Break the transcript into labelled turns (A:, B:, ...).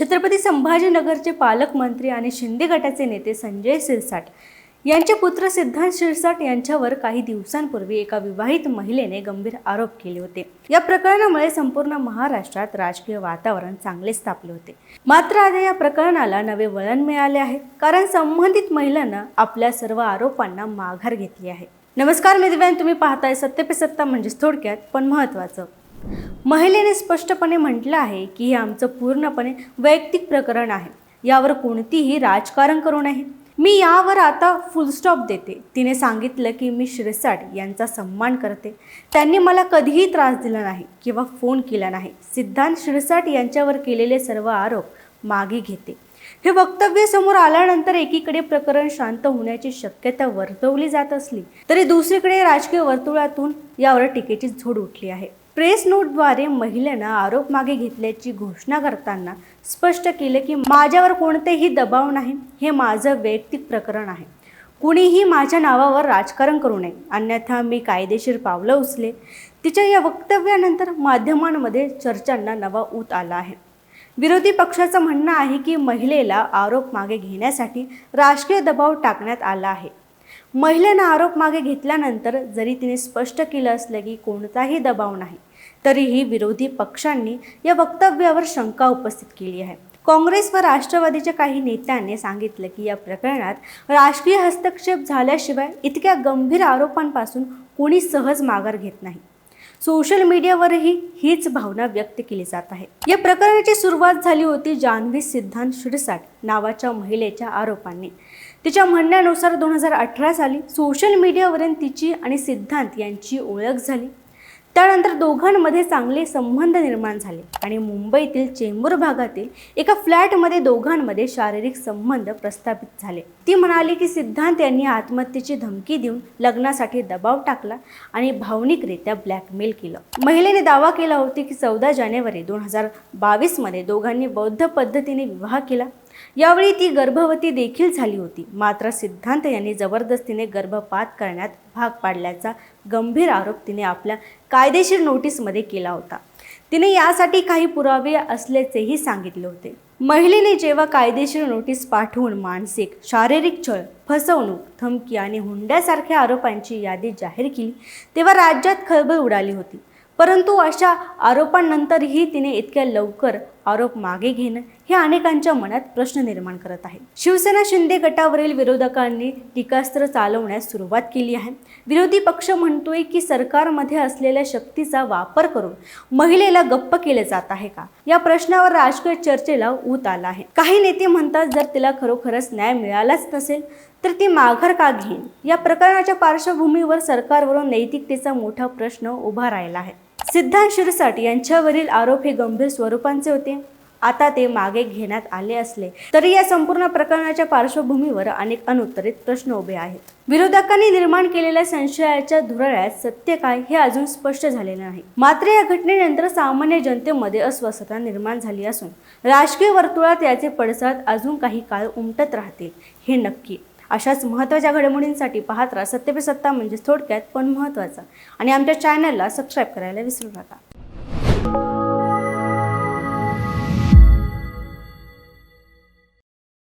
A: छत्रपती संभाजीनगरचे पालकमंत्री आणि शिंदे गटाचे नेते संजय सिरसाट यांचे पुत्र सिद्धांत शिरसाट यांच्यावर काही दिवसांपूर्वी एका विवाहित महिलेने गंभीर आरोप केले होते. या प्रकरणामुळे संपूर्ण महाराष्ट्रात राजकीय वातावरण चांगलेच तापले होते. मात्र आता या प्रकरणाला नवे वळण मिळाले आहे कारण संबंधित महिलांना आपल्या सर्व आरोपांना माघार घेतली आहे. नमस्कार मी दिव्यान तुम्ही पाहताय सत्य पे सत्ता म्हणजेच थोडक्यात पण महत्त्वाचं. महिलेने स्पष्टपणे म्हटलं आहे की हे आमचं पूर्णपणे वैयक्तिक प्रकरण आहे. यावर कोणतीही राजकारण करू नये. मी यावर आता फुलस्टॉप देते. तिने सांगितलं की मी शिरसाट यांचा सन्मान करते. त्यांनी मला कधीही त्रास दिला नाही किंवा फोन केला नाही. सिद्धांत शिरसाट यांच्यावर केलेले सर्व आरोप मागे घेते. हे वक्तव्य समोर आल्यानंतर एकीकडे प्रकरण शांत होण्याची शक्यता वर्तवली जात असली तरी दुसरीकडे राजकीय वर्तुळातून यावर टीकेची झोड उठली आहे. प्रेस नोटद्वारे महिलेनं आरोप मागे घेतल्याची घोषणा करताना स्पष्ट केलं की माझ्यावर कोणतेही दबाव नाही हे माझं वैयक्तिक प्रकरण आहे. कुणीही माझ्या नावावर राजकारण करू नये. अन्यथा मी कायदेशीर पावलं उचले. तिच्या या वक्तव्यानंतर माध्यमांमध्ये चर्चांना नवा ऊत आला आहे. विरोधी पक्षाचं म्हणणं आहे की महिलेला आरोप मागे घेण्यासाठी राजकीय दबाव टाकण्यात आला आहे. महिलेनं आरोप मागे घेतल्यानंतर जरी तिने स्पष्ट केलं असलं की कोणताही दबाव नाही तरीही विरोधी पक्षांनी या वक्तव्यावर शंका उपस्थित केली आहे. काँग्रेस व राष्ट्रवादीच्या काही नेत्यांनी सांगितलं की या प्रकरणात राजकीय हस्तक्षेप झाल्याशिवाय इतक्या गंभीर आरोपांपासून कोणी सहज माघार घेत नाही. सोशल मीडियावरही हीच भावना व्यक्त केली जात आहे. या प्रकरणाची सुरुवात झाली होती जान्हवी सिद्धांत शिरसाट नावाच्या महिलेच्या आरोपांनी. तिच्या म्हणण्यानुसार दोन हजार अठरा साली सोशल मीडियावरून तिची आणि सिद्धांत यांची ओळख झाली. त्यानंतर दोघांमध्ये चांगले संबंध निर्माण झाले आणि मुंबईतील चेंबूर भागातील एका फ्लॅटमध्ये दोघांमध्ये शारीरिक संबंध प्रस्थापित झाले. ती म्हणाली की सिद्धांत यांनी आत्महत्येची धमकी देऊन लग्नासाठी दबाव टाकला आणि भावनिकरित्या ब्लॅकमेल केलं. महिलेने दावा केला होता की चौदा जानेवारी दोन हजार बावीसमध्ये दोघांनी बौद्ध पद्धतीने विवाह केला यावेळी ती गर्भवती देखील झाली होती. मात्र सिद्धांत यांनी जबरदस्तीने गर्भपात करण्यात भाग पाडल्याचा गंभीर आरोप तिने आपल्या कायदेशीर नोटीसमध्ये केला होता. तिने यासाठी काही पुरावे असल्याचेही सांगितले होते. महिलेने जेव्हा कायदेशीर नोटीस पाठवून मानसिक शारीरिक छळ फसवणूक धमकी आणि हुंड्यासारख्या आरोपांची यादी जाहीर केली तेव्हा राज्यात खळबळ उडाली होती. परंतु अशा आरोपांनंतरही तिने इतक्या लवकर आरोप मागे घेणं हे अनेकांच्या मनात प्रश्न निर्माण करत आहे. शिवसेना शिंदे गटावरील विरोधकांनी टीकास्त्र चालवण्यास सुरुवात केली आहे. विरोधी पक्ष म्हणतोय की सरकारमध्ये असलेल्या शक्तीचा वापर करून महिलेला गप्प केले जात आहे का? या प्रश्नावर राजकीय चर्चेला ऊत आला आहे. काही नेते म्हणतात जर तिला खरोखरच न्याय मिळालाच नसेल तर ती माघार का घेईन? या प्रकरणाच्या पार्श्वभूमीवर सरकारवरून नैतिकतेचा मोठा प्रश्न उभा राहिला आहे. सिद्धांत शिरसाट यांच्यावरील आरोप हे गंभीर स्वरूपांचे होते. आता ते मागे घेण्यात आले असले तरी या संपूर्ण प्रकरणाच्या पार्श्वभूमीवर अनेक अनुत्तरित प्रश्न उभे आहेत. विरोधकांनी निर्माण केलेल्या संशयाच्या धुरळ्यात सत्य काय हे अजून स्पष्ट झालेलं नाही. मात्र या घटनेनंतर सामान्य जनतेमध्ये अस्वस्थता निर्माण झाली असून राजकीय वर्तुळात याचे पडसाद अजून काही काळ उमटत राहतील हे नक्की अशाच महत्त्वाच्या घडामोडींसाठी पाहत राहा सत्य पे सत्ता म्हणजेच थोडक्यात पण महत्त्वाचा. आणि आमच्या चॅनलला सबस्क्राईब करायला विसरू नका.